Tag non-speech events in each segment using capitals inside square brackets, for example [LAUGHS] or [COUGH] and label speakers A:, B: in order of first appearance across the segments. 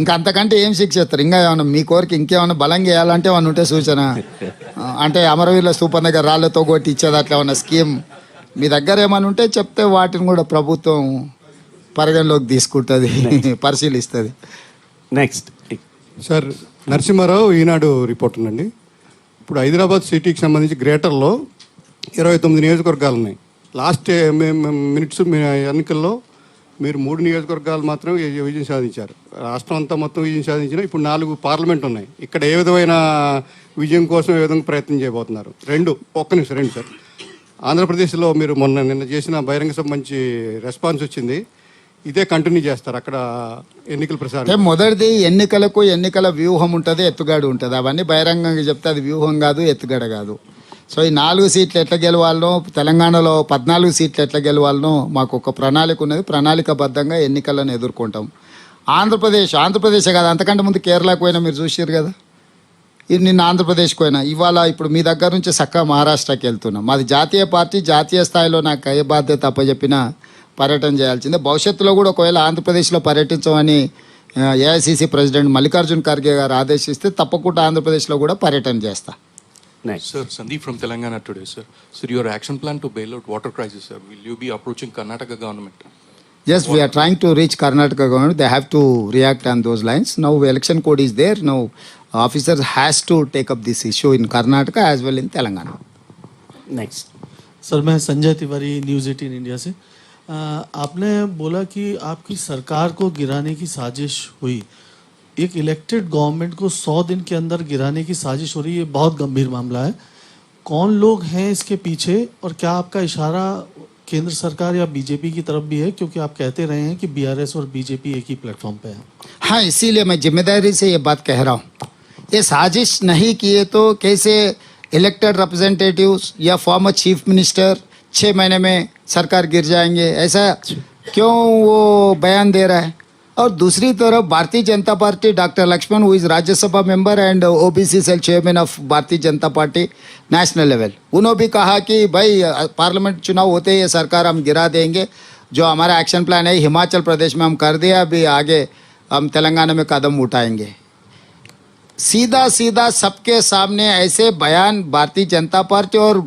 A: ఇంకా అంతకంటే ఏం శిక్ష ఇస్తారు ఇంకా ఏమన్నా మీ కోరిక ఇంకేమన్నా బలంగా వేయాలంటే ఏమన్నా ఉంటే సూచన? అంటే అమరవీరుల స్తూపం దగ్గర రాళ్ళతో కొట్టి ఇచ్చేది అట్లా ఏమన్నా స్కీమ్ మీ దగ్గర ఏమైనా ఉంటే చెప్తే వాటిని కూడా ప్రభుత్వం పరిగణలోకి తీసుకుంటుంది పరిశీలిస్తుంది.
B: Next
C: sir Narasimharao Eenadu reporter అండి ఇప్పుడు హైదరాబాద్ సిటీకి సంబంధించి గ్రేటర్లో ఇరవై తొమ్మిది నియోజకవర్గాలు ఉన్నాయి లాస్ట్ మినిట్స్ మీ ఎన్నికల్లో మీరు మూడు నియోజకవర్గాలు మాత్రమే విజయం సాధించారు. రాష్ట్రం అంతా మొత్తం విజయం సాధించిన ఇప్పుడు నాలుగు పార్లమెంట్ ఉన్నాయి. ఇక్కడ ఏ విధమైన విజయం కోసం ఏ విధంగా ప్రయత్నం చేయబోతున్నారు? రెండు ఒక్క నిమిషం రెండు సార్. ఆంధ్రప్రదేశ్లో మీరు మొన్న నిన్న చేసిన బహిరంగ సభ మంచి రెస్పాన్స్ వచ్చింది. ఇదే కంటిన్యూ చేస్తారు అక్కడ ఎన్నికల ప్రచారం
A: మొదటిది ఎన్నికలకు ఎన్నికల వ్యూహం ఉంటుంది ఎత్తుగాడు ఉంటుంది. అవన్నీ బహిరంగంగా చెప్తే అది వ్యూహం కాదు ఎత్తుగడ కాదు. సో ఈ నాలుగు సీట్లు ఎట్లా గెలవాలనో తెలంగాణలో పద్నాలుగు సీట్లు ఎట్లా గెలవాలనో మాకు ఒక ప్రణాళిక ఉన్నది. ప్రణాళికబద్ధంగా ఎన్నికలను ఎదుర్కొంటాం. ఆంధ్రప్రదేశ్ ఆంధ్రప్రదేశ్ కాదు అంతకంటే ముందు కేరళకు పోయినా మీరు చూసారు కదా? ఇది నిన్న ఆంధ్రప్రదేశ్కి పోయినా. ఇవాళ ఇప్పుడు మీ దగ్గర నుంచి చక్కగా మహారాష్ట్రకి వెళ్తున్నాం. మాది జాతీయ పార్టీ జాతీయ స్థాయిలో నాకు ఏ బాధ్యత అప్పచెప్పినా పర్యటన చేయాల్సిందే. భవిష్యత్తులో కూడా ఒకవేళ ఆంధ్రప్రదేశ్లో పర్యటించమని ఏఐసిసి ప్రెసిడెంట్ మల్లికార్జున్ ఖర్గే గారు ఆదేశిస్తే తప్పకుండా ఆంధ్రప్రదేశ్లో కూడా పర్యటన చేస్తాను
B: Next.
D: Sir, Sandeep from Telangana today, sir. Sir, your action plan to bail out water crisis, sir. Will you be approaching Karnataka government?
A: Yes, what? we are trying to reach Karnataka government. They have to react on those lines. Now, election code is there. Now, officers has to take up this issue in Karnataka as well in Telangana.
B: Next.
E: Sir मैं Sanjay Tiwari news eighteen India से आ, आपने बोला कि आपकी सरकार को गिराने की साजिश हुई एक इलेक्टेड गवर्नमेंट को सौ दिन के अंदर गिराने की साजिश हो रही है बहुत गंभीर मामला है। कौन लोग हैं इसके पीछे और क्या आपका इशारा केंद्र सरकार या बीजेपी की तरफ़ भी है? क्योंकि आप कहते रहे हैं कि बीआरएस और बीजेपी एक ही प्लेटफॉर्म पे है।
A: हाँ इसीलिए मैं ज़िम्मेदारी से ये बात कह रहा हूँ। ये साजिश नहीं किए तो कैसे इलेक्टेड रिप्रेजेंटेटिव या फॉर्मर चीफ मिनिस्टर छः महीने में सरकार गिर जाएँगे? ऐसा क्यों वो बयान दे रहा है? और दूसरी तरफ़ Bharatiya Janata Party doctor Laxman who is Rajya Sabha member and OBC cell chairman of Bharatiya Janata Party national level उन्होंने भी कहा कि भाई पार्लियामेंट चुनाव होते ही सरकार हम गिरा देंगे। जो हमारा एक्शन प्लान है, हिमाचल प्रदेश में हम कर दिया, अभी आगे हम तेलंगाना में कदम उठाएँगे। सीधा सीधा सबके सामने ऐसे बयान भारतीय जनता पार्टी और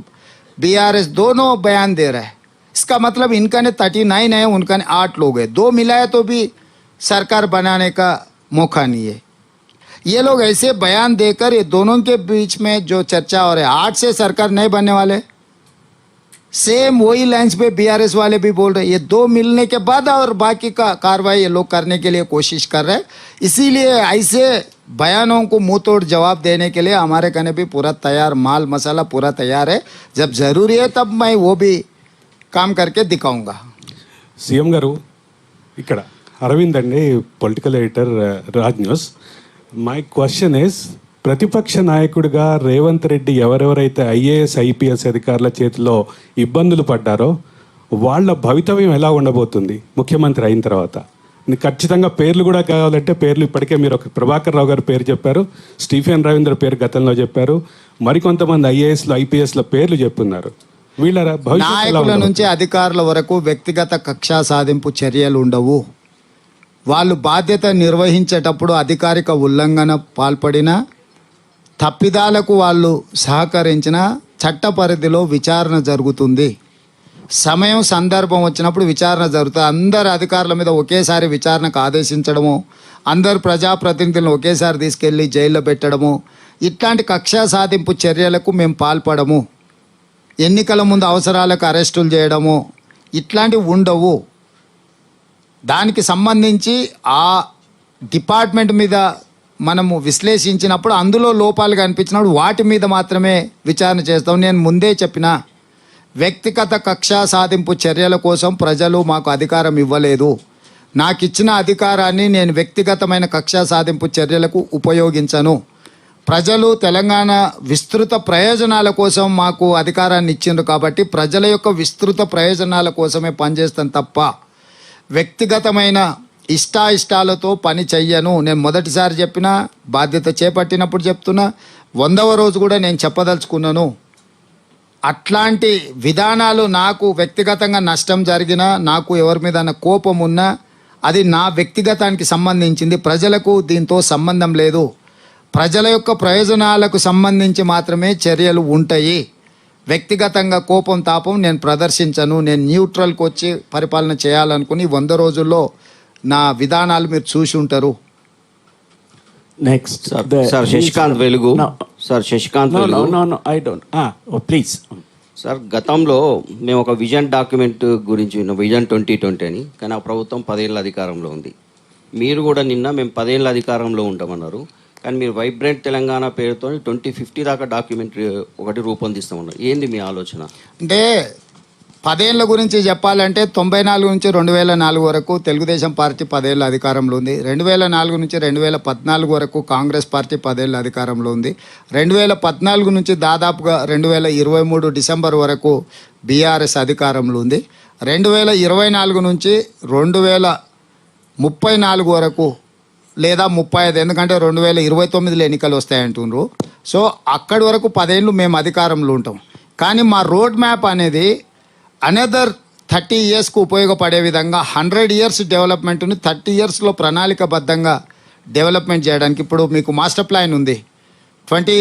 A: बीआरएस दोनों बयान दे रहा है। इसका मतलब इनका ने थर्टी नाइन है, उनका ने आठ लोग है। दो मिलाए तो भी सरकार बनाने का मौका नहीं है। ये लोग ऐसे बयान देकर ये दोनों के बीच में जो चर्चा हो रही है आठ से सरकार नहीं बनने वाले। सेम वही लाइन्स पे बीआरएस वाले भी बोल रहे ये दो मिलने के बाद और बाकी का कार्रवाई ये लोग करने के लिए कोशिश कर रहे हैं। इसीलिए ऐसे बयानों को मुँह तोड़ जवाब देने के लिए हमारे कहने भी पूरा तैयार, माल मसाला पूरा तैयार है। जब ज़रूरी है तब मैं वो भी काम करके दिखाऊँगा।
F: सीएम गारू, इकड़ा। అరవింద్ అండి political editor Raj news my question is ప్రతిపక్ష నాయకుడిగా రేవంత్ రెడ్డి ఎవరెవరైతే ఐఏఎస్ ఐపీఎస్ అధికారుల చేతిలో ఇబ్బందులు పడ్డారో వాళ్ళ భవితవ్యం ఎలా ఉండబోతుంది? ముఖ్యమంత్రి అయిన తర్వాత. ఖచ్చితంగా పేర్లు కూడా కావాలంటే పేర్లు ఇప్పటికే మీరు ఒక ప్రభాకర్ రావు గారి పేరు చెప్పారు స్టీఫెన్ రవీంద్ర పేరు గతంలో చెప్పారు మరికొంతమంది ఐఏఎస్లు ఐపీఎస్ల పేర్లు చెప్పున్నారు. వీళ్ళ ఉండబోతుంది?
A: నుంచి అధికారుల వరకు వ్యక్తిగత కక్షా సాధింపు చర్యలు ఉండవు. వాళ్ళు బాధ్యత నిర్వహించేటప్పుడు అధికారిక ఉల్లంఘన పాల్పడిన తప్పిదాలకు వాళ్ళు సహకరించిన చట్ట పరిధిలో విచారణ జరుగుతుంది. సమయం సందర్భం వచ్చినప్పుడు విచారణ జరుగుతుంది. అందరు అధికారుల మీద ఒకేసారి విచారణకు ఆదేశించడము అందరు ప్రజాప్రతినిధులను ఒకేసారి తీసుకెళ్ళి జైల్లో పెట్టడము ఇట్లాంటి కక్షా సాధింపు చర్యలకు మేము పాల్పడము. ఎన్నికల ముందు అవసరాలకు అరెస్టులు చేయడము ఇట్లాంటివి ఉండవు. దానికి సంబంధించి ఆ డిపార్ట్మెంట్ మీద మనము విశ్లేషించినప్పుడు అందులో లోపాలు కనిపించినప్పుడు వాటి మీద మాత్రమే విచారణ చేస్తాం. నేను ముందే చెప్పిన వ్యక్తిగత కక్షా సాధింపు చర్యల కోసం ప్రజలు మాకు అధికారం ఇవ్వలేదు. నాకు ఇచ్చిన అధికారాన్ని నేను వ్యక్తిగతమైన కక్షా సాధింపు చర్యలకు ఉపయోగించను. ప్రజలు తెలంగాణ విస్తృత ప్రయోజనాల కోసం మాకు అధికారాన్ని ఇచ్చిండ్రు కాబట్టి ప్రజల యొక్క విస్తృత ప్రయోజనాల కోసమే పనిచేస్తాను తప్ప వ్యక్తిగతమైన ఇష్టాయిష్టాలతో పని చెయ్యను. నేను మొదటిసారి చెప్పిన బాధ్యత చేపట్టినప్పుడు చెప్తున్నా. వందవ రోజు కూడా నేను చెప్పదలుచుకున్నాను. అట్లాంటి విధానాలు నాకు వ్యక్తిగతంగా నష్టం జరిగినా నాకు ఎవరి మీద కోపం ఉన్నా అది నా వ్యక్తిగతానికి సంబంధించింది. ప్రజలకు దీంతో సంబంధం లేదు. ప్రజల యొక్క ప్రయోజనాలకు సంబంధించి మాత్రమే చర్యలు ఉంటాయి. వ్యక్తిగతంగా కోపం తాపం నేను ప్రదర్శించను నేను న్యూట్రల్కి వచ్చి పరిపాలన చేయాలనుకుని వంద రోజుల్లో నా విధానాలు మీరు చూసి ఉంటారు.
B: Next
G: sir
B: sir Shashikanth
G: Velugu
B: sir Shashikanth I don't please
G: sir గతంలో మేము ఒక విజన్ డాక్యుమెంట్ గురించి విన్నాం విజన్ ట్వంటీ ట్వంటీ అని. కానీ ఆ ప్రభుత్వం పదేళ్ళ అధికారంలో ఉంది. మీరు కూడా నిన్న మేము పదేళ్ళ అధికారంలో ఉంటామన్నారు. కానీ మీరు వైబ్రెంట్ తెలంగాణ పేరుతో ట్వంటీ ఫిఫ్టీ దాకా డాక్యుమెంటరీ ఒకటి రూపొందిస్తామన్నారు ఏంది మీ ఆలోచన?
A: అంటే పదేళ్ళ గురించి చెప్పాలంటే తొంభై నాలుగు నుంచి రెండు వేల నాలుగు వరకు తెలుగుదేశం పార్టీ పదేళ్ళ అధికారంలో ఉంది. రెండు వేల నాలుగు నుంచి రెండు వేల పద్నాలుగు వరకు కాంగ్రెస్ పార్టీ పదేళ్ళ అధికారంలో ఉంది. రెండు వేల పద్నాలుగు నుంచి దాదాపుగా రెండు వేల ఇరవై మూడు డిసెంబర్ వరకు బీఆర్ఎస్ అధికారంలో ఉంది. రెండు వేల ఇరవై నాలుగు నుంచి రెండు వేల ముప్పై నాలుగు వరకు లేదా ముప్పై ఐదు ఎందుకంటే రెండు వేల ఇరవై తొమ్మిదిలో ఎన్నికలు వస్తాయంటుండ్రు. సో అక్కడి వరకు పదేళ్ళు మేము అధికారంలో ఉంటాం. కానీ మా రోడ్ మ్యాప్ అనేది అనదర్ థర్టీ ఇయర్స్కు ఉపయోగపడే విధంగా హండ్రెడ్ ఇయర్స్ డెవలప్మెంట్ని థర్టీ ఇయర్స్లో ప్రణాళికబద్ధంగా డెవలప్మెంట్ చేయడానికి ఇప్పుడు మీకు మాస్టర్ ప్లాన్ ఉంది. Twenty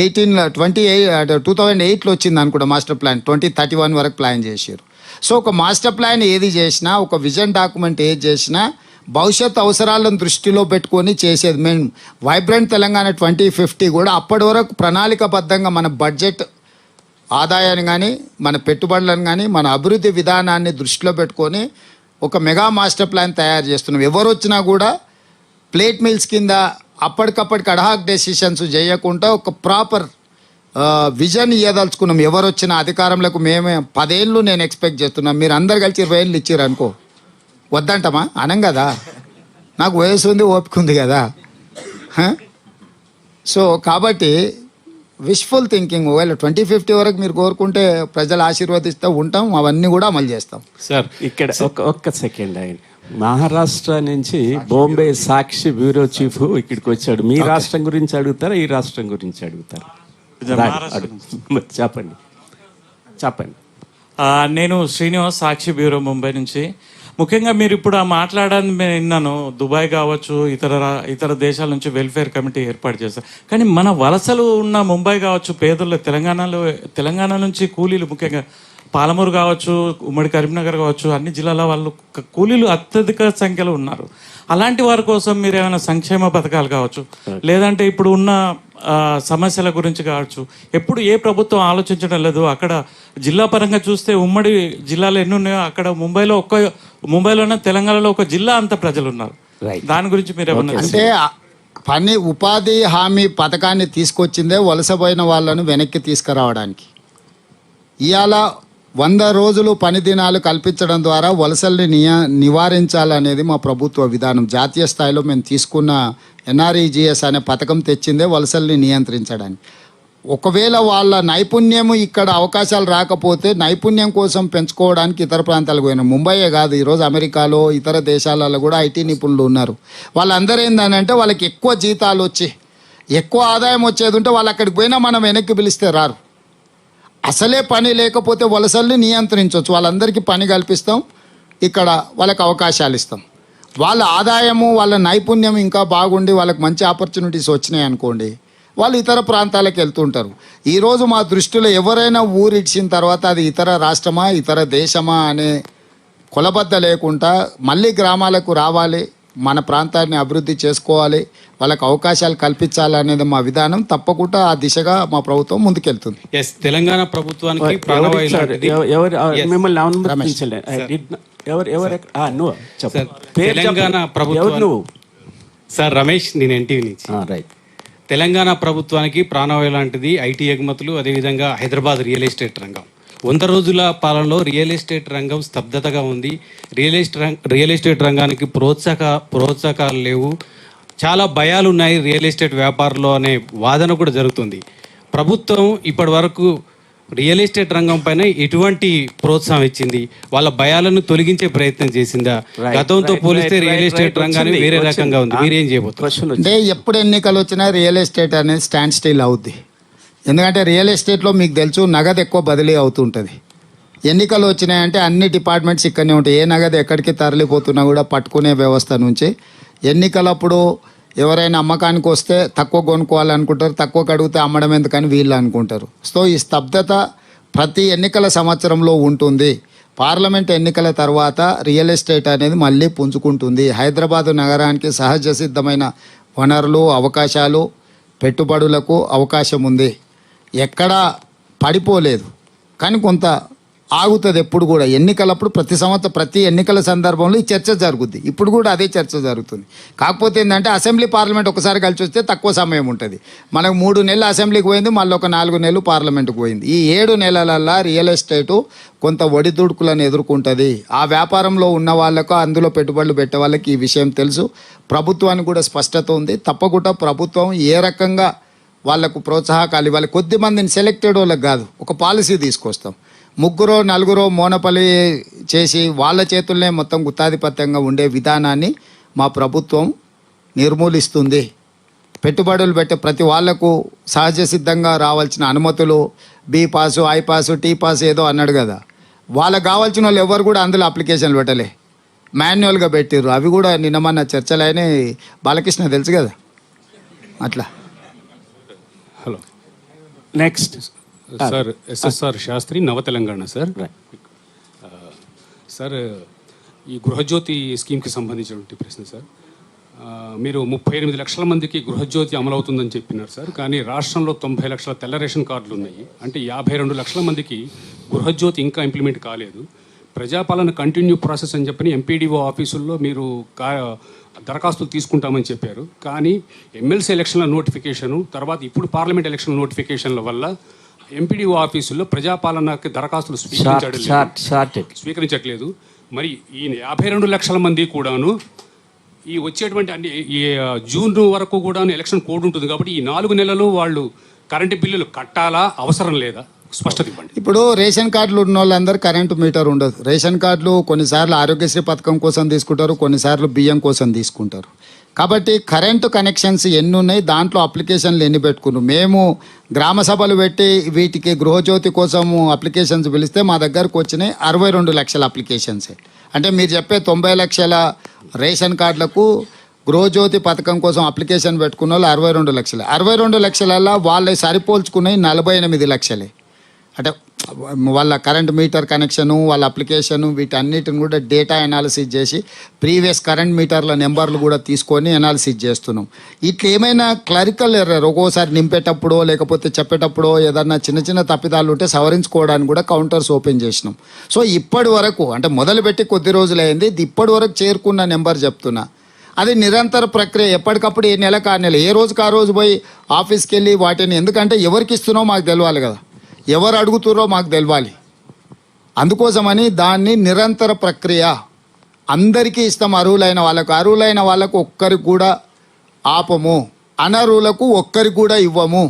A: eighteen twenty eight two thousand ఎయిట్లో వచ్చింది అనుకుంటా master plan. Twenty thirty one వరకు ప్లాన్ చేశారు. సో ఒక మాస్టర్ ప్లాన్ ఏది చేసినా ఒక విజన్ డాక్యుమెంట్ ఏది చేసినా భవిష్యత్ అవసరాలను దృష్టిలో పెట్టుకొని చేసేది. మేము వైబ్రెంట్ తెలంగాణ ట్వంటీ ఫిఫ్టీ కూడా అప్పటి వరకు ప్రణాళికబద్ధంగా మన బడ్జెట్ ఆదాయాన్ని కానీ మన పెట్టుబడులను కానీ మన అభివృద్ధి విధానాన్ని దృష్టిలో పెట్టుకొని ఒక మెగా మాస్టర్ ప్లాన్ తయారు చేస్తున్నాం. ఎవరు వచ్చినా కూడా ప్లేట్ మిల్స్ కింద అప్పటికప్పటికి అడహాక్ డెసిషన్స్ చేయకుండా ఒక ప్రాపర్ విజన్ ఇవ్వదలుచుకున్నాం ఎవరు వచ్చినా అధికారంలోకి మేమే పదేళ్ళు నేను ఎక్స్పెక్ట్ చేస్తున్నాం. మీరు అందరు కలిసి ఇరవై ఏళ్ళు ఇచ్చారు అనుకో. వద్దంటమా? అనం కదా. నాకు వయసు ఉంది ఓపిక ఉంది కదా? సో కాబట్టి విష్ఫుల్ థింకింగ్ ఒకవేళ ట్వంటీ ఫిఫ్టీ వరకు మీరు కోరుకుంటే ప్రజలు ఆశీర్వదిస్తూ ఉంటాం అవన్నీ కూడా అమలు చేస్తాం.
B: సార్ ఇక్కడ ఒక్క ఒక్క సెకండ్ ఆయన. మహారాష్ట్ర నుంచి బాంబే సాక్షి బ్యూరో చీఫ్ ఇక్కడికి వచ్చాడు. మీ రాష్ట్రం గురించి అడుగుతారా? ఈ రాష్ట్రం గురించి అడుగుతారా. చెప్పండి. చెప్పండి.
H: నేను శ్రీనివాస్ సాక్షి బ్యూరో ముంబై నుంచి. ముఖ్యంగా మీరు ఇప్పుడు ఆ మాట్లాడని నేను విన్నాను. దుబాయ్ కావచ్చు ఇతర ఇతర దేశాల నుంచి వెల్ఫేర్ కమిటీ ఏర్పాటు చేస్తారు కానీ మన వలసలు ఉన్న ముంబై కావచ్చు పేదలు తెలంగాణలో తెలంగాణ నుంచి కూలీలు ముఖ్యంగా పాలమూరు కావచ్చు ఉమ్మడి కరీంనగర్ కావచ్చు అన్ని జిల్లాల వాళ్ళు కూలీలు అత్యధిక సంఖ్యలో ఉన్నారు. అలాంటి వారి కోసం మీరు ఏమైనా సంక్షేమ పథకాలు కావచ్చు లేదంటే ఇప్పుడు ఉన్న సమస్యల గురించి కావచ్చు ఎప్పుడు ఏ ప్రభుత్వం ఆలోచించడం లేదు. అక్కడ జిల్లా పరంగా చూస్తే ఉమ్మడి జిల్లాలు ఎన్ని ఉన్నాయో అక్కడ ముంబైలో ఒక్క ముంబైలోనే తెలంగాణలో ఒక జిల్లా అంత ప్రజలు ఉన్నారు
B: Right.
H: దాని గురించి మీరు ఏమన్నా
A: అంటే పని ఉపాధి హామీ పథకాన్ని తీసుకొచ్చిందే వలసపోయిన వాళ్ళను వెనక్కి తీసుకురావడానికి. ఇవాళ వంద రోజులు పని దినాలు కల్పించడం ద్వారా వలసల్ని నియ నివారించాలనేది మా ప్రభుత్వ విధానం. జాతీయ స్థాయిలో మేము తీసుకున్న ఎన్ఆర్ఈజిఎస్ అనే పథకం తెచ్చిందే వలసల్ని నియంత్రించడానికి. ఒకవేళ వాళ్ళ నైపుణ్యము ఇక్కడ అవకాశాలు రాకపోతే నైపుణ్యం కోసం పెంచుకోవడానికి ఇతర ప్రాంతాలకు పోయిన. ముంబైయే కాదు ఈరోజు అమెరికాలో ఇతర దేశాలలో కూడా ఐటీ నిపుణులు ఉన్నారు. వాళ్ళందరూ ఏంటంటే వాళ్ళకి ఎక్కువ జీతాలు వచ్చి ఎక్కువ ఆదాయం వచ్చేది ఉంటే వాళ్ళు అక్కడికి పోయినా మనం వెనక్కి పిలిస్తే రారు. అసలే పని లేకపోతే వలసల్ని నియంత్రించవచ్చు. వాళ్ళందరికీ పని కల్పిస్తాం ఇక్కడ వాళ్ళకి అవకాశాలు ఇస్తాం. వాళ్ళ ఆదాయము వాళ్ళ నైపుణ్యం ఇంకా బాగుండి వాళ్ళకి మంచి ఆపర్చునిటీస్ వచ్చినాయి అనుకోండి వాళ్ళు ఇతర ప్రాంతాలకు వెళ్తుంటారు. ఈరోజు మా దృష్టిలో ఎవరైనా ఊరు ఇచ్చిన తర్వాత అది ఇతర రాష్ట్రమా ఇతర దేశమా అనే కొలబద్ద లేకుండా మళ్ళీ గ్రామాలకు రావాలి మన ప్రాంతాన్ని అభివృద్ధి చేసుకోవాలి వాళ్ళకి అవకాశాలు కల్పించాలి అనేది మా విధానం తప్పకుండా ఆ దిశగా మా ప్రభుత్వం ముందుకెళ్తుంది.
I: ఎస్ తెలంగాణ ప్రభుత్వానికి తెలంగాణ. ప్రభుత్వం- సార్ రమేష్ నేను ఎన్టీవీ నుంచి.
B: రైట్
I: తెలంగాణ ప్రభుత్వానికి ప్రాణవాయు లాంటిది ఐటీ ఎగుమతులు అదేవిధంగా హైదరాబాద్ రియల్ ఎస్టేట్ రంగం. వంద రోజుల పాలనలో రియల్ ఎస్టేట్ రంగం స్తబ్దతగా ఉంది. రియల్ ఎస్టేట్ రియల్ ఎస్టేట్ రంగానికి ప్రోత్సాహక ప్రోత్సాహకాలు లేవు. చాలా భయాలు ఉన్నాయి రియల్ ఎస్టేట్ వ్యాపారంలో అనే వాదన కూడా జరుగుతుంది. ప్రభుత్వం ఇప్పటి వరకు రియల్ ఎస్టేట్ రంగం పైన ఎటువంటి ప్రోత్సాహం ఇచ్చింది? వాళ్ళ భయాలను తొలగించే ప్రయత్నం చేసిందా? గతంతో పోలిస్తే రియల్ ఎస్టేట్. రంగాన్ని వేరే. రకంగా ఉంది. మీరేం చేయబోతున్నారు?
A: అంటే ఎప్పుడు ఎన్నికలు వచ్చినా రియల్ ఎస్టేట్ అనేది స్టాండ్ స్టిల్ అవుద్ది. ఎందుకంటే రియల్ ఎస్టేట్లో మీకు తెలుసు నగదు ఎక్కువ బదిలీ అవుతుంటుంది. ఎన్నికలు వచ్చినాయంటే అన్ని డిపార్ట్మెంట్స్ ఇక్కడనే ఉంటాయి. ఏ నగదు ఎక్కడికి తరలిపోతున్నా కూడా పట్టుకునే వ్యవస్థ నుంచి ఎన్నికలప్పుడు ఎవరైనా అమ్మకానికి వస్తే తక్కువ కొనుక్కోవాలనుకుంటారు తక్కువ కడిగితే అమ్మడం ఎందుకని వీళ్ళు అనుకుంటారు. సో ఈ స్తబ్దత ప్రతి ఎన్నికల సంవత్సరంలో ఉంటుంది. పార్లమెంట్ ఎన్నికల తర్వాత రియల్ ఎస్టేట్ అనేది మళ్ళీ పుంజుకుంటుంది. హైదరాబాదు నగరానికి సహజ సిద్ధమైన వనరులు అవకాశాలు పెట్టుబడులకు అవకాశం ఉంది. ఎక్కడా పడిపోలేదు. కానీ కొంత ఆగుతుంది ఎప్పుడు కూడా. ఎన్నికలప్పుడు ప్రతి సంవత్సరం ప్రతి ఎన్నికల సందర్భంలో ఈ చర్చ జరుగుద్ది. ఇప్పుడు కూడా అదే చర్చ జరుగుతుంది. కాకపోతే ఏంటంటే అసెంబ్లీ పార్లమెంట్ ఒకసారి కలిసి వస్తే తక్కువ సమయం ఉంటుంది. మనకు మూడు నెలలు అసెంబ్లీకి పోయింది మళ్ళీ ఒక నాలుగు నెలలు పార్లమెంట్కి పోయింది. ఈ ఏడు నెలలల్లా రియల్ ఎస్టేటు కొంత ఒడిదుడుకులను ఎదుర్కొంటుంది. ఆ వ్యాపారంలో ఉన్న వాళ్ళకు అందులో పెట్టుబడులు పెట్టే వాళ్ళకి ఈ విషయం తెలుసు. ప్రభుత్వానికి కూడా స్పష్టత ఉంది. తప్పకుండా ప్రభుత్వం ఏ రకంగా వాళ్ళకు ప్రోత్సాహకాలు ఇవ్వాలి. కొద్ది మందిని సెలెక్టెడ్ వాళ్ళకి కాదు ఒక పాలసీ తీసుకొస్తాం. ముగ్గురో నలుగురో మోనపల్లి చేసి వాళ్ళ చేతుల్నే మొత్తం గుత్తాధిపత్యంగా ఉండే విధానాన్ని మా ప్రభుత్వం నిర్మూలిస్తుంది. పెట్టుబడులు పెట్టే ప్రతి వాళ్ళకు సహజ సిద్ధంగా రావాల్సిన అనుమతులు B pass I pass T pass ఏదో అన్నాడు కదా. వాళ్ళకి కావాల్సిన వాళ్ళు ఎవరు కూడా అందులో అప్లికేషన్లు పెట్టలే. మాన్యువల్గా పెట్టిర్రు. అవి కూడా నిన్న మన చర్చలైన బాలకృష్ణ తెలుసు కదా? అట్లా.
B: Hello.
F: Next. Sir SSR Sastry Nava Telangana sir. Sir ఈ గృహజ్యోతి స్కీమ్కి సంబంధించినటువంటి ప్రశ్న సార్. మీరు ముప్పై ఎనిమిది లక్షల మందికి గృహజ్యోతి అమలవుతుందని చెప్పినారు సార్. కానీ రాష్ట్రంలో తొంభై లక్షల తెల్ల రేషన్ కార్డులు ఉన్నాయి. అంటే యాభై రెండు లక్షల మందికి గృహజ్యోతి ఇంకా ఇంప్లిమెంట్ కాలేదు. ప్రజాపాలన కంటిన్యూ ప్రాసెస్ అని చెప్పని ఎంపీడీఓ ఆఫీసుల్లో మీరు కా దరఖాస్తులు తీసుకుంటామని చెప్పారు. కానీ ఎమ్మెల్సీ ఎలక్షన్ల నోటిఫికేషను తర్వాత ఇప్పుడు పార్లమెంట్ ఎలక్షన్ నోటిఫికేషన్ల వల్ల ఎంపీడీఓ ఆఫీసుల్లో ప్రజాపాలనకి దరఖాస్తులు స్వీకరించడం స్వీకరించట్లేదు. మరి ఈ యాభై రెండు లక్షల మంది కూడాను ఈ వచ్చేటువంటి అన్ని ఈ జూన్ వరకు కూడా ఎలక్షన్ కోడ్ ఉంటుంది కాబట్టి ఈ నాలుగు నెలలు వాళ్ళు కరెంటు బిల్లులు కట్టాలా? అవసరం లేదా? స్పష్టత ఇవ్వండి.
A: ఇప్పుడు రేషన్ కార్డులు ఉన్న వాళ్ళందరూ కరెంటు మీటర్ ఉండదు. రేషన్ కార్డులు కొన్నిసార్లు ఆరోగ్యశ్రీ పథకం కోసం తీసుకుంటారు కొన్నిసార్లు బియ్యం కోసం తీసుకుంటారు. కాబట్టి కరెంటు కనెక్షన్స్ ఎన్ని ఉన్నాయి దాంట్లో అప్లికేషన్లు ఎన్ని పెట్టుకున్నాం మేము గ్రామ సభలు పెట్టి వీటికి గృహజ్యోతి కోసము అప్లికేషన్స్ పిలిస్తే మా దగ్గరకు వచ్చినాయి అరవై రెండు లక్షల అప్లికేషన్స్ అంటే మీరు చెప్పే తొంభై లక్షల రేషన్ కార్డులకు గృహజ్యోతి పథకం కోసం అప్లికేషన్ పెట్టుకున్న వాళ్ళు అరవై రెండు లక్షలు. అరవై రెండు లక్షలల్లో వాళ్ళ సరిపోల్చుకున్నాయి నలభై ఎనిమిది లక్షలే. అంటే వాళ్ళ కరెంట్ మీటర్ కనెక్షను వాళ్ళ అప్లికేషను వీటన్నిటిని కూడా డేటా ఎనాలిసిస్ చేసి ప్రీవియస్ కరెంట్ మీటర్ల నెంబర్లు కూడా తీసుకొని ఎనాలిసిస్ చేస్తున్నాం. ఇట్లా ఏమైనా క్లరికల్ ఎర్రర్ ఒక్కోసారి నింపేటప్పుడో లేకపోతే చెప్పేటప్పుడో ఏదన్నా చిన్న చిన్న తప్పిదాలు ఉంటే సవరించుకోవడానికి కూడా కౌంటర్స్ ఓపెన్ చేసినాం. సో ఇప్పటి వరకు అంటే మొదలుపెట్టి కొద్ది రోజులైంది ఇది ఇప్పటి వరకు చేరుకున్న నెంబర్ చెప్తున్నా. అది నిరంతర ప్రక్రియ ఎప్పటికప్పుడు ఏ నెలకు ఆ నెల ఏ రోజుకు ఆ రోజు పోయి ఆఫీస్కి వెళ్ళి వాటిని ఎందుకంటే ఎవరికి ఇస్తున్నావు మాకు తెలియాలి కదా. ఎవరు అడుగుతారో మాకు తెలియాలి అందుకోసమని దాన్ని నిరంతర ప్రక్రియ. అందరికీ ఇస్తాం అర్హులైన వాళ్ళకు. అర్హులైన వాళ్ళకు ఒక్కరికి కూడా ఆపము. అనర్హులకు ఒక్కరికి కూడా ఇవ్వము.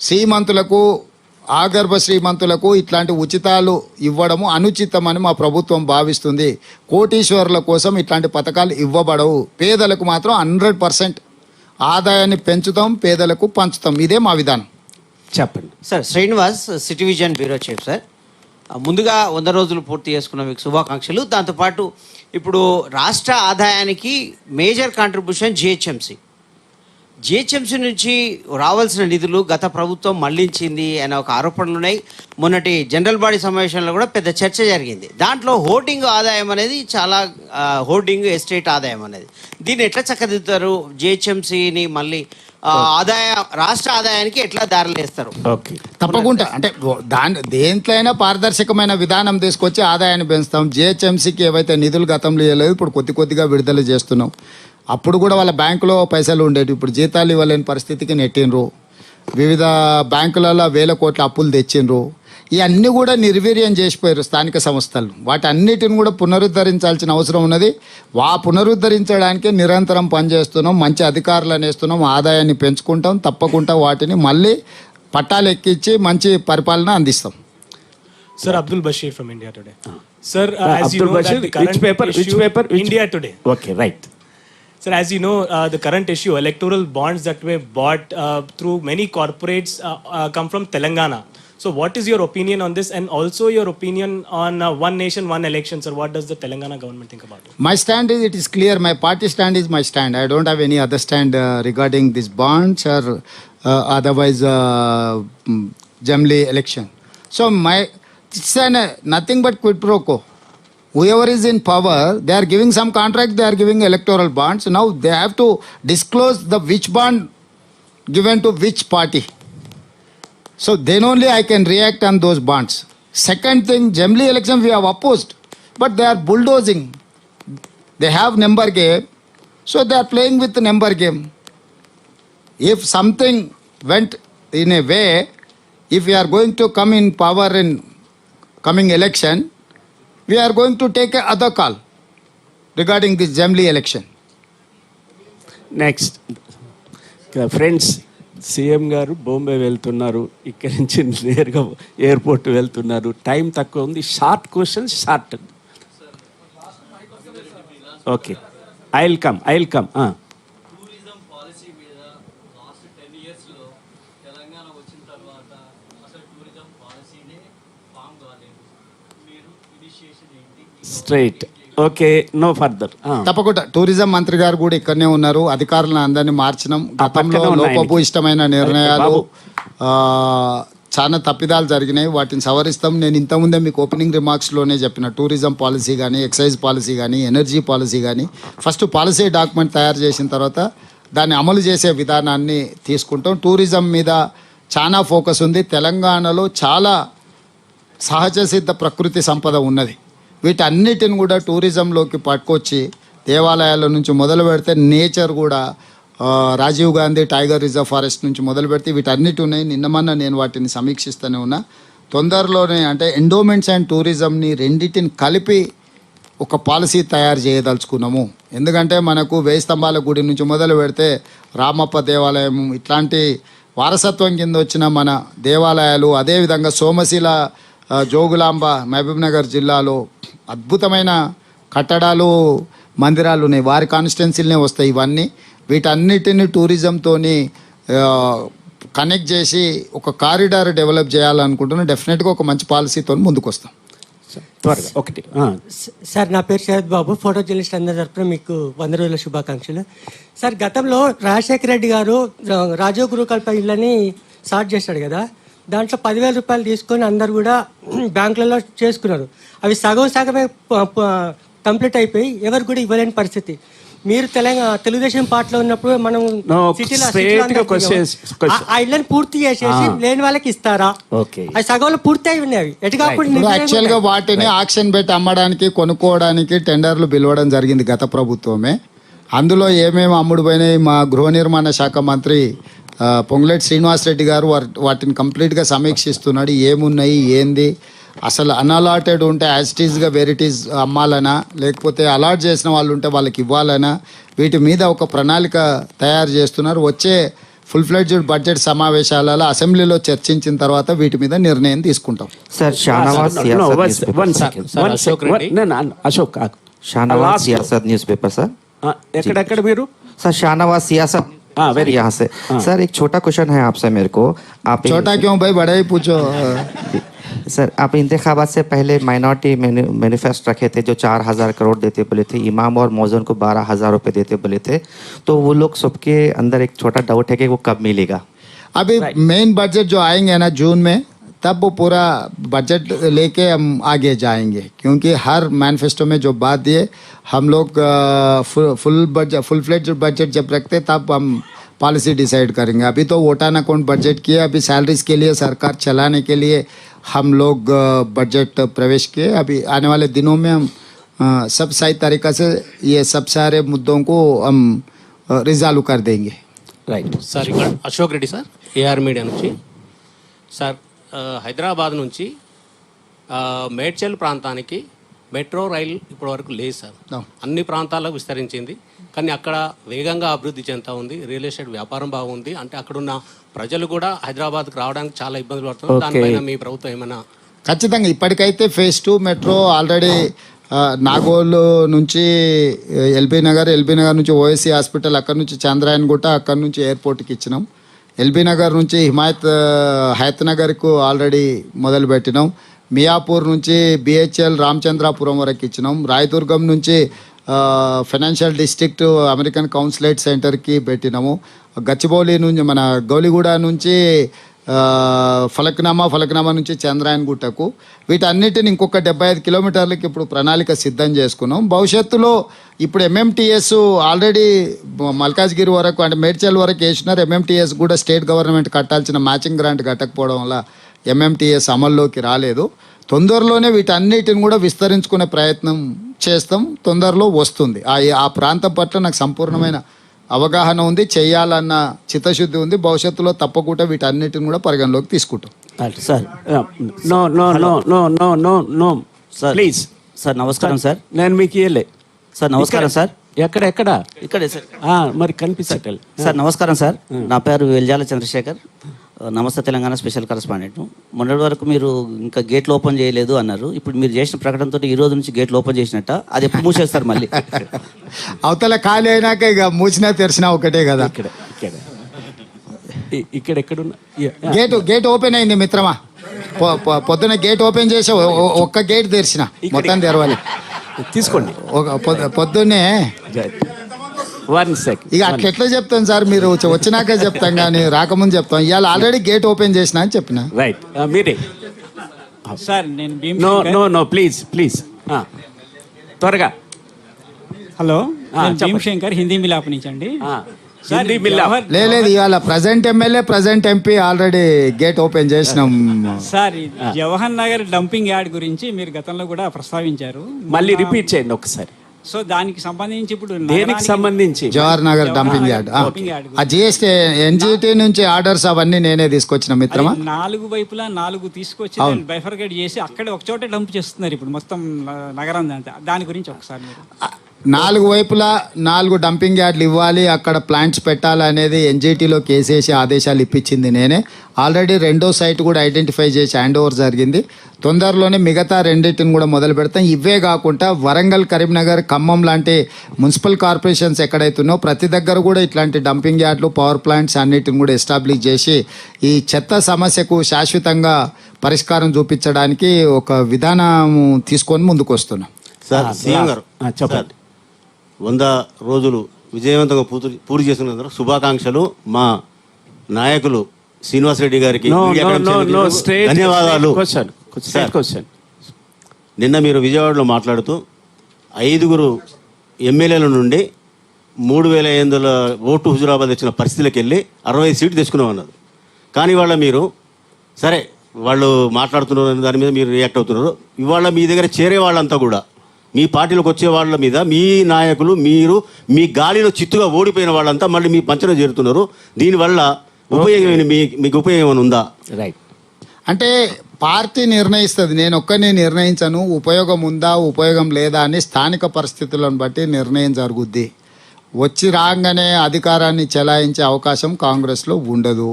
A: శ్రీమంతులకు ఆగర్భ శ్రీమంతులకు ఇట్లాంటి ఉచితాలు ఇవ్వడము అనుచితమని మా ప్రభుత్వం భావిస్తుంది. కోటీశ్వరుల కోసం ఇట్లాంటి పథకాలు ఇవ్వబడవు. పేదలకు మాత్రం హండ్రెడ్ పర్సెంట్ ఆదాయాన్ని పెంచుతాం పేదలకు పంచుతాం. ఇదే మా విధానం.
B: చెప్పండి.
J: Sir Srinivas city vision bureau chief sir. ముందుగా వంద రోజులు పూర్తి చేసుకున్న మీకు శుభాకాంక్షలు. దాంతోపాటు ఇప్పుడు రాష్ట్ర ఆదాయానికి మేజర్ కాంట్రిబ్యూషన్ జిహెచ్ఎంసీ. జిహెచ్ఎంసీ నుంచి రావాల్సిన నిధులు గత ప్రభుత్వం మళ్ళించింది అనే ఒక ఆరోపణలు ఉన్నాయి. మొన్నటి జనరల్ బాడీ సమావేశంలో కూడా పెద్ద చర్చ జరిగింది. దాంట్లో హోర్డింగ్ ఆదాయం అనేది చాలా హోర్డింగ్ ఎస్టేట్ ఆదాయం అనేది. దీన్ని ఎట్లా చక్కదిద్దుతారు? జిహెచ్ఎంసీని మళ్ళీ ఆదాయ రాష్ట్ర ఆదాయానికి ఎట్లా దారిలేస్తారు
B: ఓకే
A: తప్పకుండా. అంటే దాని దేంట్లో అయినా పారదర్శకమైన విధానం తీసుకొచ్చి ఆదాయాన్ని పెంచుతాం. జిహెచ్ఎంసీకి ఏవైతే నిధులు గతంలో ఇవ్వలేదు ఇప్పుడు కొద్ది కొద్దిగా విడుదల చేస్తున్నాం. అప్పుడు కూడా వాళ్ళ బ్యాంకులో పైసలు ఉండేవి ఇప్పుడు జీతాలు ఇవ్వలేని పరిస్థితికి నెట్టిండ్రు. వివిధ బ్యాంకులలో వేల కోట్ల అప్పులు తెచ్చిండ్రు. ఇవన్నీ కూడా నిర్వీర్యం చేసిపోయారు స్థానిక సంస్థలు. వాటి అన్నిటిని కూడా పునరుద్ధరించాల్సిన అవసరం ఉన్నది. వా పునరుద్ధరించడానికి నిరంతరం పనిచేస్తున్నాం మంచి అధికారులు అనేస్తున్నాం ఆదాయాన్ని పెంచుకుంటాం తప్పకుండా వాటిని మళ్ళీ పట్టాలు ఎక్కించి మంచి పరిపాలన అందిస్తాం.
K: Sir Abdul Basheer from India today sir
B: paper paper
K: India today
B: okay right
K: sir as you know the current issue electoral bonds that way bought through many corporates come from Telangana So, what is your opinion on this, and also your opinion on uh, one nation, one election, sir? What does the Telangana government think about it?
A: My stand is it is clear. My party stand is my stand. I don't have any other stand uh, regarding these bonds or uh, otherwise uh, mm, generally election. So my it's an, uh, nothing but quid pro quo. Whoever is in power, they are giving some contract. They are giving electoral bonds. Now they have to disclose the which bond given to which party. So then only I can react on those bonds. Second thing, generally election we have opposed, but they are bulldozing. They have number game, so they are playing with the number game. If something went in a way, if we are going to come in power in coming election, we are going to take another call regarding this Jamli election.
B: Next. Uh, friends, CM garu Bombay వెళ్తున్నారు ఇక్కడి నుంచి నేరుగా airport వెళ్తున్నారు. Time తక్కువ ఉంది. Short question short. Okay. I will come I will come straight okay no further
A: తప్పకుండా. Tourism మంత్రి గారు కూడా ఇక్కడనే ఉన్నారు. అధికారులను అందరినీ మార్చినాం గతంలో ఇష్టమైన నిర్ణయాలు చాలా తప్పిదాలు జరిగినాయి. వాటిని సవరిస్తాం. నేను ఇంతకుముందే మీకు ఓపెనింగ్ రిమార్క్స్లోనే చెప్పిన టూరిజం పాలసీ కానీ ఎక్సైజ్ పాలసీ కానీ ఎనర్జీ పాలసీ కానీ ఫస్ట్ పాలసీ డాక్యుమెంట్ తయారు చేసిన తర్వాత దాన్ని అమలు చేసే విధానాన్ని తీసుకుంటాం. టూరిజం మీద చాలా ఫోకస్ ఉంది. తెలంగాణలో చాలా సహజ సిద్ధ ప్రకృతి సంపద ఉన్నది. వీటన్నిటిని కూడా టూరిజంలోకి పట్టుకొచ్చి దేవాలయాల నుంచి మొదలు పెడితే నేచర్ కూడా Rajiv Gandhi tiger reserve forest నుంచి మొదలు పెడితే వీటన్నిటి ఉన్నాయి. నిన్నమన్న నేను వాటిని సమీక్షిస్తూనే ఉన్నా. తొందరలోనే అంటే ఎండోమెంట్స్ అండ్ టూరిజంని రెండింటిని కలిపి ఒక పాలసీ తయారు చేయదలుచుకున్నాము. ఎందుకంటే మనకు వేయి స్తంభాల గుడి నుంచి మొదలు పెడితే రామప్ప దేవాలయం ఇట్లాంటి వారసత్వం కింద వచ్చిన మన దేవాలయాలు అదేవిధంగా సోమశిల జోగులాంబ మహబూబ్నగర్ జిల్లాలో అద్భుతమైన కట్టడాలు మందిరాలు ఉన్నాయి. వారి కాన్స్టిట్యున్సీలనే వస్తాయి ఇవన్నీ. వీటన్నిటిని టూరిజంతోని కనెక్ట్ చేసి ఒక కారిడార్ డెవలప్ చేయాలనుకుంటున్నాం. డెఫినెట్గా ఒక మంచి పాలసీతో ముందుకు వస్తాం
B: త్వరగా. ఒకటి.
L: సార్ నా పేరు శరత్ బాబు. ఫోటో జర్నలిస్ట్ అందరి తరపున మీకు వంద రోజుల శుభాకాంక్షలు. సార్ గతంలో రాజశేఖర రెడ్డి గారు రాజీవ్ గురుకల్ప ఇళ్ళని స్టార్ట్ చేశాడు కదా. దాంట్లో పదివేల రూపాయలు తీసుకొని అందరు కూడా బ్యాంకులలో చేసుకున్నారు. అవి సగం సగమే కంప్లీట్ అయిపోయి ఎవరు కూడా ఇవ్వలేని పరిస్థితి. మీరు తెలంగాణ తెలుగుదేశం పార్టీలో ఉన్నప్పుడు మనం
B: గా.
L: ఆ- ఇళ్ళని పూర్తి చేసేసి
B: Ah.
L: లేని వాళ్ళకి ఇస్తారా? అవి సగంలో పూర్తి అయి ఉన్నాయి. ఎటు కాకుండా
A: యాక్చువల్గా
L: ఏమున్నాయి?
A: వాటిని ఆక్షన్ పెట్టి అమ్మడానికి కొనుక్కోవడానికి టెండర్లు పిలవడం జరిగింది గత ప్రభుత్వమే. అందులో ఏమేమి అమ్ముడు పోయినాయి మా గృహ నిర్మాణ శాఖ మంత్రి పొంగులేటి శ్రీనివాసరెడ్డి గారు వాటిని కంప్లీట్గా సమీక్షిస్తున్నాడు. ఏమున్నాయి ఏంది? అసలు అన్అలాటెడ్ ఉంటే యాజిటీస్గా వెరైటీస్ అమ్మాలనా? లేకపోతే అలాట్ చేసిన వాళ్ళు ఉంటే వాళ్ళకి ఇవ్వాలనా? వీటి మీద ఒక ప్రణాళిక తయారు చేస్తున్నారు. వచ్చే ఫుల్ ఫ్లెడ్జ్డ్ బడ్జెట్ సమావేశాలలో అసెంబ్లీలో చర్చించిన తర్వాత వీటి మీద నిర్ణయం తీసుకుంటాం.
M: Sir Ashok Shanavas
B: sir. ఎక్కడెక్కడ మీరు?
M: సార్ షానవాస్ సియాసత్
B: हाँ,
M: यहाँ से। सर एक छोटा क्वेश्चन है आपसे मेरे को। आप
A: छोटा क्यों भाई बड़ा ही पूछो।
M: सर आप इंतबात से पहले माइनॉरिटी मैनिफेस्ट रखे थे जो चार हज़ार करोड़ देते बोले थे इमाम और मौजन को बारह हज़ार रुपये देते बोले थे तो वो लोग सबके अंदर एक छोटा डाउट है कि वो कब मिलेगा।
A: अभी मेन बजट जो आएँगे ना जून में तब वो पूरा बजट लेके हम आगे जाएंगे क्योंकि हर मैनिफेस्टो में जो बात दिए हम लोग अ, full full budget full fledge budget जब रखते तब हम पॉलिसी डिसाइड करेंगे अभी तो वोटान अकाउंट बजट किए अभी सैलरीज के लिए सरकार चलाने के लिए हम लोग अ, बजट प्रवेश किए अभी आने वाले दिनों में हम अ, सब सही तरीक़ा से ये सब सारे मुद्दों को हम रिजॉल्व कर देंगे
B: రైట్
N: సార్ ఇక్కడ Ashok Reddy sir AR media నుంచి సార్ ఆ, Hyderabad నుంచి మేడ్చల్ ప్రాంతానికి మెట్రో రైల్ ఇప్పటివరకు లేదు సార్. అన్ని ప్రాంతాలకు విస్తరించింది. కానీ అక్కడ వేగంగా అభివృద్ధి చెందుతా ఉంది. రియల్ ఎస్టేట్ వ్యాపారం బాగుంది అంటే అక్కడున్న ప్రజలు కూడా హైదరాబాద్కి రావడానికి చాలా ఇబ్బందులు పడుతున్నారు. దానిపైన మీ ప్రభుత్వం ఏమైనా
A: ఖచ్చితంగా ఇప్పటికైతే phase two metro already Nagole నుంచి ఎల్బీ నగర్ ఎల్బీ నగర్ నుంచి ఓఎస్సీ హాస్పిటల్ అక్కడ నుంచి చంద్రాయన్ గుట్ట అక్కడ నుంచి ఎయిర్పోర్ట్కి ఇచ్చినాం. ఎల్బీ నగర్ నుంచి హిమాయత్ హయత్ నగర్కు ఆల్రెడీ మొదలు పెట్టినాం మియాపూర్ నుంచి బిహెచ్ఎల్ రామచంద్రాపురం వరకు ఇచ్చినాం. రాయదుర్గం నుంచి ఫైనాన్షియల్ డిస్ట్రిక్ట్ అమెరికన్ కౌన్సిలేట్ సెంటర్కి పెట్టినాము. గచ్చిబౌలి నుంచి మన గౌలిగూడ నుంచి ఫలక్నామా ఫలక్నామా నుంచి చంద్రాయన్ గుట్టకు. వీటన్నిటిని ఇంకొక డెబ్బై ఐదు కిలోమీటర్లకి ఇప్పుడు ప్రణాళిక సిద్ధం చేసుకున్నాం. భవిష్యత్తులో ఇప్పుడు ఎంఎంటీఎస్ ఆల్రెడీ మల్కాజ్గిరి వరకు అంటే మేడ్చల్ వరకు వేసినారు. ఎంఎంటీఎస్ కూడా స్టేట్ గవర్నమెంట్ కట్టాల్సిన మ్యాచింగ్ గ్రాంట్ కట్టకపోవడం వల్ల ఎంఎంటీఎస్ అమల్లోకి రాలేదు. తొందరలోనే వీటన్నిటిని కూడా విస్తరించుకునే ప్రయత్నం చేస్తాం. తొందరలో వస్తుంది. ఆ ఆ ప్రాంతం పట్ల నాకు సంపూర్ణమైన అవగాహన ఉంది చేయాలన్న చిత్తశుద్ధి ఉంది భవిష్యత్తులో తప్పకుండా వీటన్నిటిని కూడా పరిగణలోకి తీసుకుంటాం.
J: Sir
B: no no no no no no no
J: sir
B: please
J: sir నమస్కారం సార్
B: నేను మీకు ఇయ్యలే.
J: సార్ నమస్కారం సార్
B: ఎక్కడ ఎక్కడ
J: ఇక్కడే సార్
B: ఆ, మరి కనిపించటల్
J: సార్ నమస్కారం సార్ నా పేరు వెల్జాల చంద్రశేఖర్. నమస్తే తెలంగాణ స్పెషల్ కరస్పాండెంట్. మొన్నటి వరకు మీరు ఇంకా గేట్లు ఓపెన్ చేయలేదు అన్నారు. ఇప్పుడు మీరు చేసిన ప్రకటనతో ఈ రోజు నుంచి గేట్లు ఓపెన్ చేసినట్ట? అది ఎప్పుడు మూసేస్తారు మళ్ళీ? [LAUGHS]
A: అవతల ఖాళీ అయినాక ఇక మూసినా తెరిచినా ఒకటే కదా.
B: ఇక్కడ ఇక్కడ. ఇక్కడ ఎక్కడున్నా.
A: గేట్ గేట్ ఓపెన్ అయింది మిత్రమా? పొద్దున గేట్ ఓపెన్ చేసి ఒక్క గేట్ తెరిచిన. మొత్తం తెరవాలి.
B: తీసుకోండి.
A: పొద్దున్నే
B: వన్ సెకండ్
A: ఇక అట్లా ఎట్లా చెప్తాను సార్? మీరు వచ్చి- వచ్చినాక చెప్తాం కానీ రాకముందు చెప్తాం. ఇవాళ ఆల్రెడీ గేట్ ఓపెన్ చేసిన అని చెప్పిన?
B: రైట్ మీరే.
O: సార్ నేను
B: Bheem
O: no.
B: No no please please త్వరగా.
O: హలో
B: ఆ,
O: నేను భీమ్
B: చెప్పండి.
O: శంకర్ హిందీ మిలాప్ నుంచి అండి.
B: హిందీ మిలాప్.
A: లే- లేదు ఇవాళ present MLA present MP already gate open చేసినాం.
O: Sir Jawahar Nagar dumping yard గురించి మీరు గతంలో కూడా ప్రస్తావించారు.
B: మళ్ళీ రిపీట్ చేయండి ఒకసారి.
O: సో దానికి సంబంధించి ఇప్పుడు
B: దేనికి సంబంధించి?
A: Jawahar Nagar dumping yard. ఆ.
O: డంపింగ్ యార్డ్
A: ఆ జిఎస్టీ ఎన్జిటి నుంచి ఆర్డర్స్ అవన్నీ నేనే తీసుకొచ్చిన మిత్రమా?
O: నాలుగు వైపులా నాలుగు తీసుకొచ్చి. దాన్ని బైఫర్గేట్ చేసి అక్కడ ఒక చోట డంప్ చేస్తున్నారు ఇప్పుడు మొత్తం నగరం దాని గురించి ఒకసారి మీరు.
A: నాలుగు వైపులా నాలుగు డంపింగ్ యార్డ్లు ఇవ్వాలి అక్కడ ప్లాంట్స్ పెట్టాలి అనేది ఎన్జిటిలో కేసేసి ఆదేశాలు ఇప్పించింది నేనే. ఆల్రెడీ రెండో సైట్ కూడా ఐడెంటిఫై చేసి హ్యాండ్ ఓవర్ జరిగింది. తొందరలోనే మిగతా రెండింటిని కూడా మొదలు పెడతాం. ఇవే కాకుండా వరంగల్ కరీంనగర్ ఖమ్మం లాంటి మున్సిపల్ కార్పొరేషన్స్ ఎక్కడైతున్నాయో ప్రతి దగ్గర కూడా ఇట్లాంటి డంపింగ్ యార్డ్లు పవర్ ప్లాంట్స్ అన్నిటిని కూడా ఎస్టాబ్లిష్ చేసి ఈ చెత్త సమస్యకు శాశ్వతంగా పరిష్కారం చూపించడానికి ఒక విధానం తీసుకొని ముందుకు వస్తున్నాం
P: సార్ సీఎం గారు.
B: చెప్పండి.
P: వంద రోజులు విజయవంతంగా పూర్తి పూర్తి చేస్తున్నందుకు శుభాకాంక్షలు మా నాయకులు శ్రీనివాసరెడ్డి గారికి ధన్యవాదాలు. నిన్న మీరు విజయవాడలో మాట్లాడుతూ ఐదుగురు ఎమ్మెల్యేల నుండి మూడు వేల ఐదు వందల ఓటు హుజురాబాద్ వచ్చిన పరిస్థితులకు వెళ్ళి అరవై సీట్లు తెచ్చుకున్నామన్నారు. కానీ వాళ్ళ మీరు సరే వాళ్ళు మాట్లాడుతున్నారు దాని మీద మీరు రియాక్ట్ అవుతున్నారు. ఇవాళ మీ దగ్గర చేరే వాళ్ళంతా కూడా మీ పార్టీలోకి వచ్చే వాళ్ళ మీద మీ నాయకులు మీరు మీ గాలిలో చిత్తుగా ఓడిపోయిన వాళ్ళంతా మళ్ళీ మీ పంచన చేరుతున్నారు. దీనివల్ల ఉపయోగం మీ మీకు ఉపయోగం ఉందా?
B: రైట్
A: అంటే పార్టీ నిర్ణయిస్తుంది. నేను ఒక్కనే నిర్ణయించను. ఉపయోగం ఉందా ఉపయోగం లేదా అని స్థానిక పరిస్థితులను బట్టి నిర్ణయం జరుగుద్ది. వచ్చి రాగానే అధికారాన్ని చెలాయించే అవకాశం కాంగ్రెస్లో ఉండదు.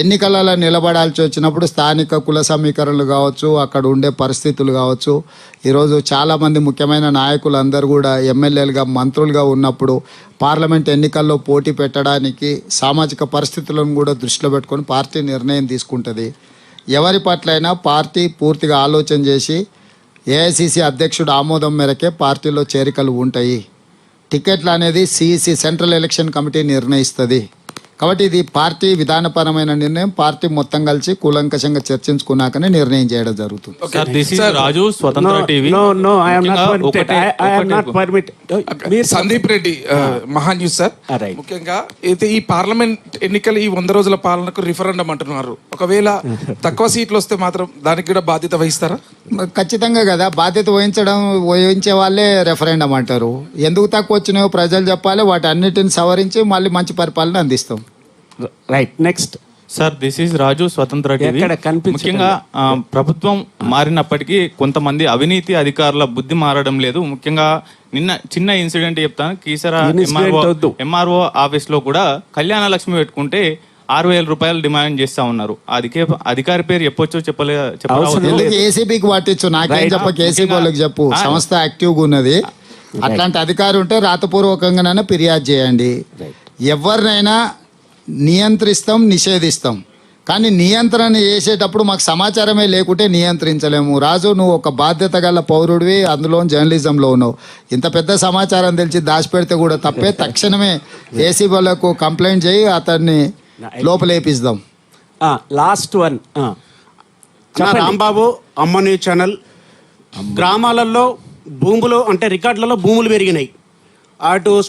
A: ఎన్నికలలో నిలబడాల్సి వచ్చినప్పుడు స్థానిక కుల సమీకరణలు కావచ్చు అక్కడ ఉండే పరిస్థితులు కావచ్చు. ఈరోజు చాలామంది ముఖ్యమైన నాయకులు అందరూ కూడా ఎమ్మెల్యేలుగా మంత్రులుగా ఉన్నప్పుడు పార్లమెంట్ ఎన్నికల్లో పోటీ పెట్టడానికి సామాజిక పరిస్థితులను కూడా దృష్టిలో పెట్టుకొని పార్టీ నిర్ణయం తీసుకుంటుంది. ఎవరి పట్లైనా పార్టీ పూర్తిగా ఆలోచన చేసి ఏఐసిసి అధ్యక్షుడు ఆమోదం మేరకే పార్టీలో చేరికలు ఉంటాయి. టికెట్లు అనేది సిఈసి సెంట్రల్ ఎలక్షన్ కమిటీ నిర్ణయిస్తుంది. కాబట్టి ఇది పార్టీ విధానపరమైన నిర్ణయం. పార్టీ మొత్తం కలిసి కూలంకషంగా చర్చించుకున్నాకనే నిర్ణయం చేయడం జరుగుతుంది.
Q: Sir this is Raju Swatantra TV
B: no no I am not
Q: ముఖ్యంగా
B: పర్మిటెడ్
Q: ఒకటే-
B: ఐ యామ్ నాట్
Q: ఒకటే-
B: పర్మిట్ మీరు
R: సందీప్ రెడ్డి మహా న్యూస్ సార్ ముఖ్యంగా అయితే ఈ పార్లమెంట్ ఎన్నికలు ఈ వంద రోజుల పాలనకు రిఫరెండం అంటున్నారు. ఒకవేళ [LAUGHS] తక్కువ సీట్లు వస్తే మాత్రం దానికి కూడా బాధ్యత వహిస్తారా?
A: ఖచ్చితంగా కదా. బాధ్యత వహించడం వహించే వాళ్ళే రెఫరెండం అంటారు. ఎందుకు తక్కువ వచ్చినాయో ప్రజలు చెప్పాలి. వాటి అన్నిటిని సవరించి మళ్ళీ మంచి పరిపాలన అందిస్తాం.
Q: Right next sir this is Raju
B: Swatantra TV
Q: ముఖ్యంగా ప్రభుత్వం మారినప్పటికీ కొంతమంది అవినీతి అధికారుల బుద్ధి మారడం లేదు. ముఖ్యంగా నిన్న చిన్న ఇన్సిడెంట్ చెప్తాను. కీసరా
B: వద్దు.
Q: ఎంఆర్ఓ ఆఫీస్లో కూడా కళ్యాణ లక్ష్మి పెట్టుకుంటే ఆరు వేల రూపాయలు డిమాండ్ చేస్తా ఉన్నారు. అధికే అధికారి పేరు చెప్పొచ్చో చెప్పలే చెప్పరావచ్చో
A: ఎందుకు ఏసీబీకి పట్టించు. నాకేం
Q: Right.
A: చెప్పక ఏసీబీ
Q: ముఖ్యంగా-
A: వాళ్ళకి చెప్పు.
Q: ఆ.
A: సంస్థ యాక్టివ్గా ఉన్నది. అట్లాంటి అధికారి ఉంటే రాతపూర్వకంగానైనా ఫిర్యాదు చేయండి. ఎవరినైనా నియంత్రిస్తాం నిషేధిస్తాం. కానీ నియంత్రణ చేసేటప్పుడు మాకు సమాచారమే లేకుంటే నియంత్రించలేము. రాజు నువ్వు ఒక బాధ్యత గల పౌరుడివి అందులో జర్నలిజంలో ఉన్నావు. ఇంత పెద్ద సమాచారం తెలిసి దాచిపెడితే కూడా తప్పే. తక్షణమే ఏసీ వాళ్ళకు కంప్లైంట్ చేయి అతన్ని లోపలేపిస్తాం
B: లాస్ట్ వన్
S: రాంబాబు అమ్మ న్యూస్ ఛానల్ గ్రామాలలో భూములు అంటే రికార్డులలో భూములు పెరిగినాయి. అటు